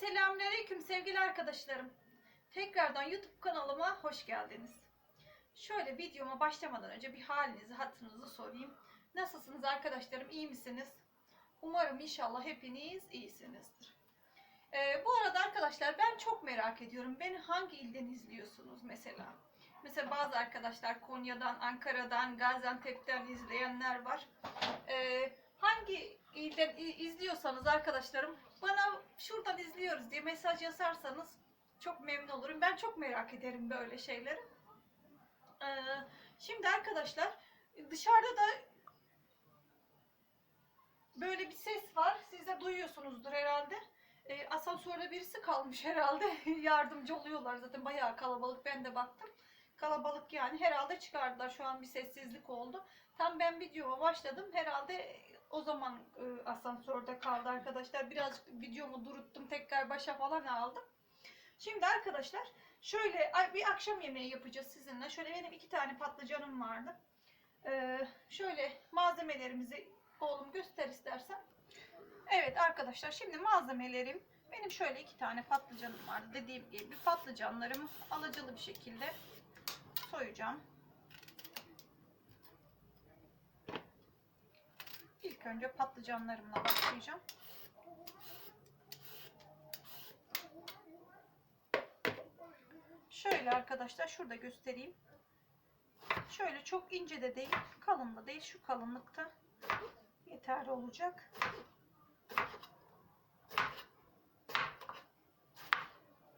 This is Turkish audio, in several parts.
selamünaleyküm sevgili arkadaşlarım. Tekrardan YouTube kanalıma hoş geldiniz. Şöyle videoma başlamadan önce bir halinizi, hatırınızı sorayım. Nasılsınız arkadaşlarım? İyi misiniz? Umarım inşallah hepiniz iyisinizdir. Ee, bu arada arkadaşlar ben çok merak ediyorum. Beni hangi ilden izliyorsunuz mesela? Mesela bazı arkadaşlar Konya'dan, Ankara'dan, Gaziantep'ten izleyenler var. Ee, hangi ilden izliyorsanız arkadaşlarım bana şuradan izliyoruz diye mesaj yazarsanız çok memnun olurum. Ben çok merak ederim böyle şeyleri. Ee, şimdi arkadaşlar dışarıda da böyle bir ses var. Siz de duyuyorsunuzdur herhalde. Ee, asansörde birisi kalmış herhalde. Yardımcı oluyorlar zaten bayağı kalabalık. Ben de baktım. Kalabalık yani herhalde çıkardılar. Şu an bir sessizlik oldu. Tam ben videoma başladım. Herhalde o zaman e, asansörde kaldı arkadaşlar. Birazcık videomu duruttum. Tekrar başa falan aldım. Şimdi arkadaşlar şöyle bir akşam yemeği yapacağız sizinle. Şöyle benim iki tane patlıcanım vardı. Ee, şöyle malzemelerimizi oğlum göster istersen. Evet arkadaşlar şimdi malzemelerim benim şöyle iki tane patlıcanım vardı. Dediğim gibi patlıcanlarımı alacalı bir şekilde soyacağım. İlk önce patlıcanlarımla başlayacağım. Şöyle arkadaşlar şurada göstereyim. Şöyle çok ince de değil, kalın da değil. Şu kalınlıkta yeterli olacak.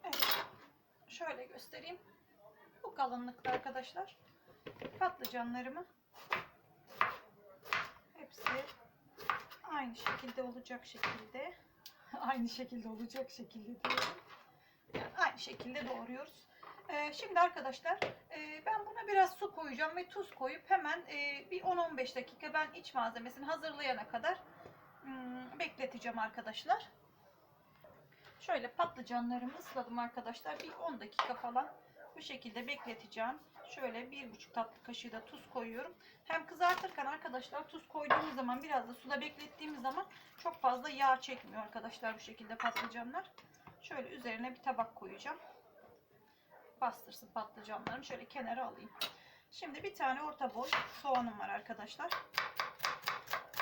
Evet. Şöyle göstereyim. Bu kalınlıkta arkadaşlar. Patlıcanlarımı aynı şekilde olacak şekilde aynı şekilde olacak şekilde diyorum. Aynı şekilde doğruyoruz. Ee, şimdi arkadaşlar e, ben buna biraz su koyacağım ve tuz koyup hemen e, bir 10-15 dakika ben iç malzemesini hazırlayana kadar hmm, bekleteceğim arkadaşlar. Şöyle patlıcanlarımı ısladım arkadaşlar. Bir 10 dakika falan bu şekilde bekleteceğim. Şöyle bir buçuk tatlı kaşığı da tuz koyuyorum. Hem kızartırken arkadaşlar tuz koyduğumuz zaman biraz da suda beklettiğimiz zaman çok fazla yağ çekmiyor arkadaşlar bu şekilde patlıcanlar. Şöyle üzerine bir tabak koyacağım. Bastırsın patlıcanlarımı. Şöyle kenara alayım. Şimdi bir tane orta boy soğanım var arkadaşlar.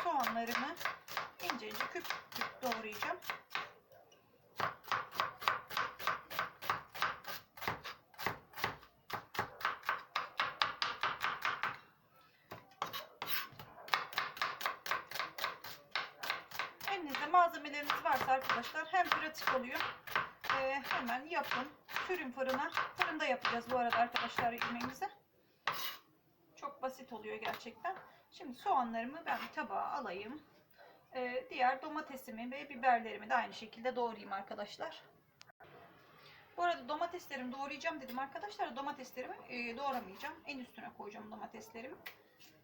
Soğanlarımı ince ince küp küp doğrayacağım. Malzemeleriniz varsa arkadaşlar hem pratik oluyor ee, hemen yapın. Sürün fırına. Fırında yapacağız bu arada arkadaşlar yemeğimizi. Çok basit oluyor gerçekten. Şimdi soğanlarımı ben bir tabağa alayım. Ee, diğer domatesimi ve biberlerimi de aynı şekilde doğrayayım arkadaşlar. Bu arada domateslerimi doğrayacağım dedim arkadaşlar. Domateslerimi e, doğramayacağım. En üstüne koyacağım domateslerimi.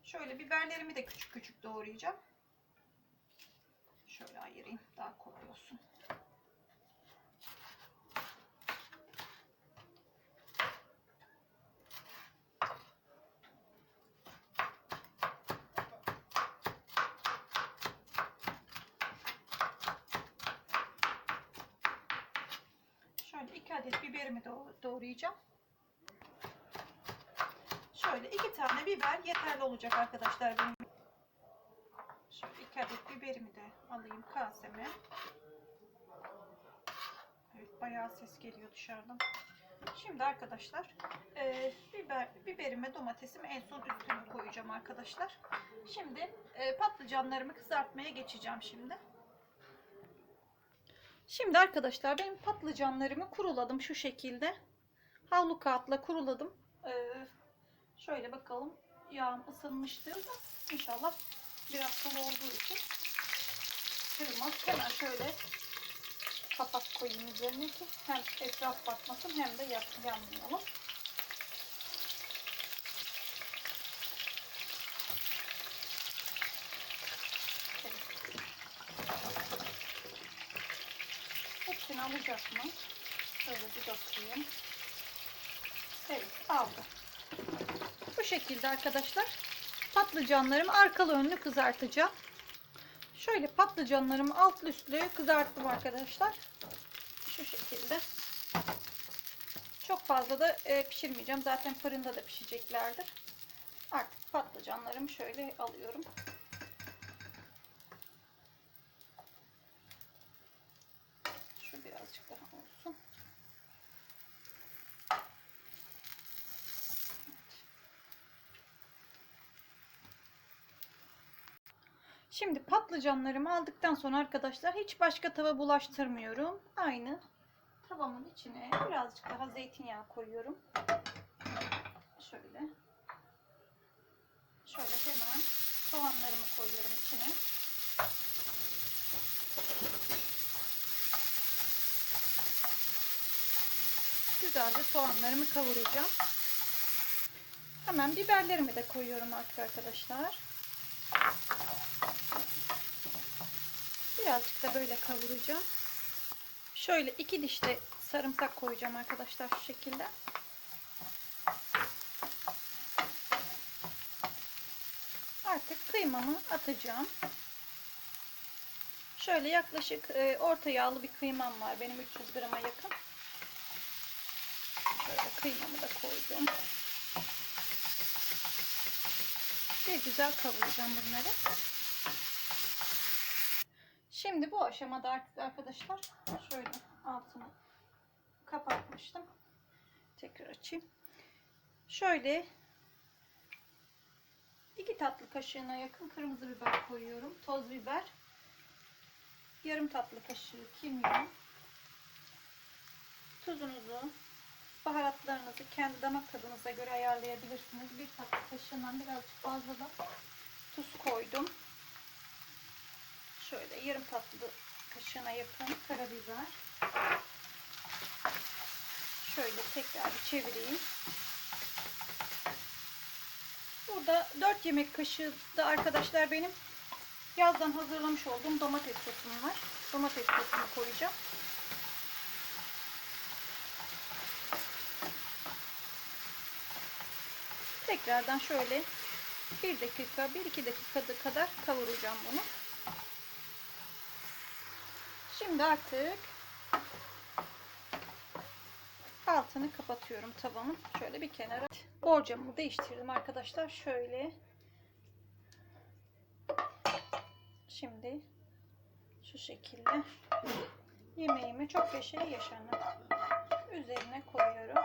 Şöyle biberlerimi de küçük küçük doğrayacağım. Şöyle ayırayım daha kolay olsun. Şöyle iki adet biberimi doğ- doğrayacağım. Şöyle iki tane biber yeterli olacak arkadaşlar benim. Şöyle iki adet biberimi de alayım kaseme. Evet bayağı ses geliyor dışarıdan. Şimdi arkadaşlar e, biber, biberime domatesimi en son üstüne koyacağım arkadaşlar. Şimdi e, patlıcanlarımı kızartmaya geçeceğim şimdi. Şimdi arkadaşlar benim patlıcanlarımı kuruladım şu şekilde. Havlu kağıtla kuruladım. Ee, şöyle bakalım. Yağım ısınmıştır da inşallah biraz sulu olduğu için kırmaz. Hemen şöyle kapak koyayım üzerine ki hem etraf batmasın hem de yan- yanmayalım. Hepsini alacak mı? Şöyle bir bakayım. Evet aldı. Bu şekilde arkadaşlar patlıcanlarımı arkalı önlü kızartacağım. Şöyle patlıcanlarımı altlı üstlü kızarttım arkadaşlar. Şu şekilde. Çok fazla da e, pişirmeyeceğim. Zaten fırında da pişeceklerdir. Artık patlıcanlarımı şöyle alıyorum. Şu birazcık daha olsun. Şimdi patlıcanlarımı aldıktan sonra arkadaşlar hiç başka tava bulaştırmıyorum. Aynı tavamın içine birazcık daha zeytinyağı koyuyorum. Şöyle. Şöyle hemen soğanlarımı koyuyorum içine. Güzelce soğanlarımı kavuracağım. Hemen biberlerimi de koyuyorum artık arkadaşlar. Birazcık da böyle kavuracağım. Şöyle iki diş de sarımsak koyacağım arkadaşlar şu şekilde. Artık kıymamı atacağım. Şöyle yaklaşık e, orta yağlı bir kıymam var. Benim 300 grama yakın. Şöyle kıymamı da koydum. Bir güzel kavuracağım bunları. Şimdi bu aşamada artık arkadaşlar şöyle altını kapatmıştım. Tekrar açayım. Şöyle iki tatlı kaşığına yakın kırmızı biber koyuyorum. Toz biber. Yarım tatlı kaşığı kimyon. Tuzunuzu, baharatlarınızı kendi damak tadınıza göre ayarlayabilirsiniz. Bir tatlı kaşığından birazcık fazla da tuz koydum. Şöyle yarım tatlı kaşığına yakın karabiber. Şöyle tekrar bir çevireyim. Burada 4 yemek kaşığı da arkadaşlar benim yazdan hazırlamış olduğum domates sosum var. Domates sosunu koyacağım. Tekrardan şöyle 1 dakika, 1-2 dakika kadar kavuracağım bunu. Şimdi artık altını kapatıyorum tavamın. Şöyle bir kenara. Borcamı değiştirdim arkadaşlar. Şöyle. Şimdi şu şekilde yemeğimi çok yaşa yaşana üzerine koyuyorum.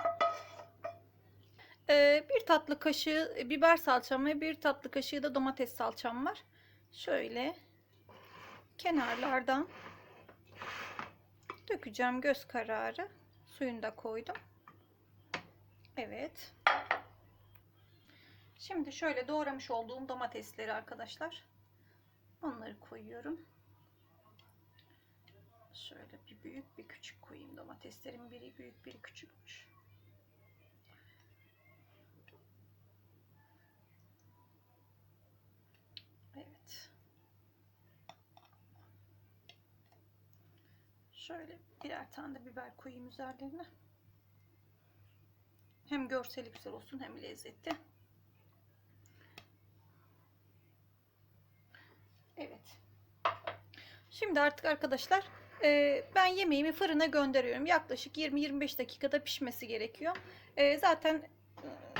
Ee, bir tatlı kaşığı biber salçam ve bir tatlı kaşığı da domates salçam var. Şöyle kenarlardan dökeceğim göz kararı. Suyunu da koydum. Evet. Şimdi şöyle doğramış olduğum domatesleri arkadaşlar. Onları koyuyorum. Şöyle bir büyük bir küçük koyayım domateslerin biri büyük biri küçükmüş. Evet. Şöyle birer tane de biber koyayım üzerlerine. Hem görseli güzel olsun hem lezzetli. Evet. Şimdi artık arkadaşlar e, ben yemeğimi fırına gönderiyorum. Yaklaşık 20-25 dakikada pişmesi gerekiyor. E, zaten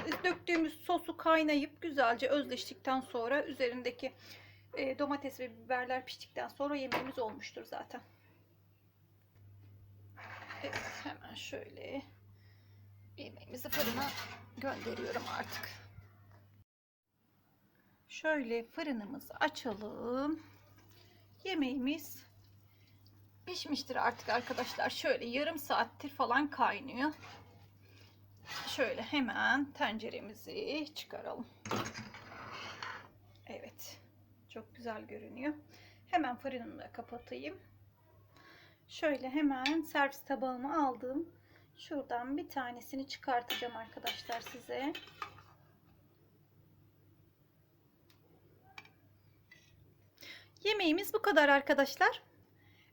e, döktüğümüz sosu kaynayıp güzelce özleştikten sonra üzerindeki domates ve biberler piştikten sonra yemeğimiz olmuştur zaten. Evet hemen şöyle yemeğimizi fırına gönderiyorum artık. Şöyle fırınımızı açalım. Yemeğimiz pişmiştir artık arkadaşlar. Şöyle yarım saattir falan kaynıyor. Şöyle hemen tenceremizi çıkaralım. Evet. Çok güzel görünüyor. Hemen fırınımı da kapatayım. Şöyle hemen servis tabağıma aldım. Şuradan bir tanesini çıkartacağım arkadaşlar size. Yemeğimiz bu kadar arkadaşlar.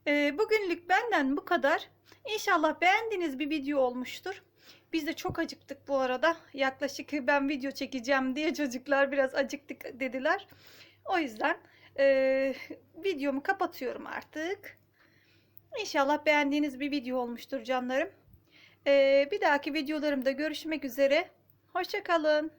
Ee, bugünlük benden bu kadar. İnşallah beğendiğiniz bir video olmuştur. Biz de çok acıktık bu arada. Yaklaşık ben video çekeceğim diye çocuklar biraz acıktık dediler. O yüzden e, videomu kapatıyorum artık. İnşallah beğendiğiniz bir video olmuştur canlarım. Ee, bir dahaki videolarımda görüşmek üzere. Hoşçakalın.